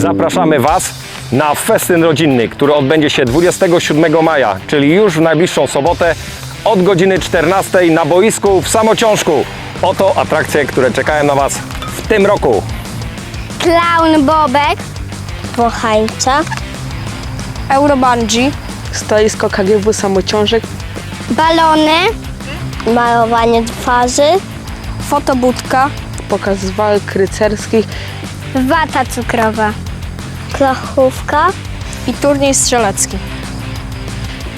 zapraszamy Was na festyn rodzinny, który odbędzie się 27 maja, czyli już w najbliższą sobotę od godziny 14 na boisku w Samociążku. Oto atrakcje, które czekają na Was w tym roku. Clown Bobek, Pochańca, Eurobungee, Stoisko KGW Samociążek, balony, malowanie twarzy, fotobudka, pokaz walk rycerskich, wata cukrowa, klochówka, i turniej strzelecki.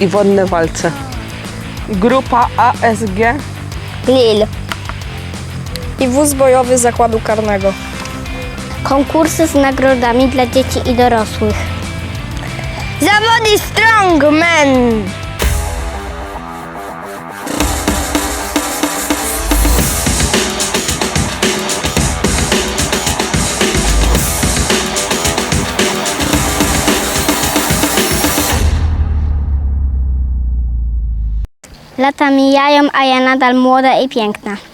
i wodne walce. Grupa ASG grill, I wóz bojowy zakładu karnego. konkursy z nagrodami dla dzieci i dorosłych. Zawody Strongman! Lata mijają, a ja nadal młoda i piękna.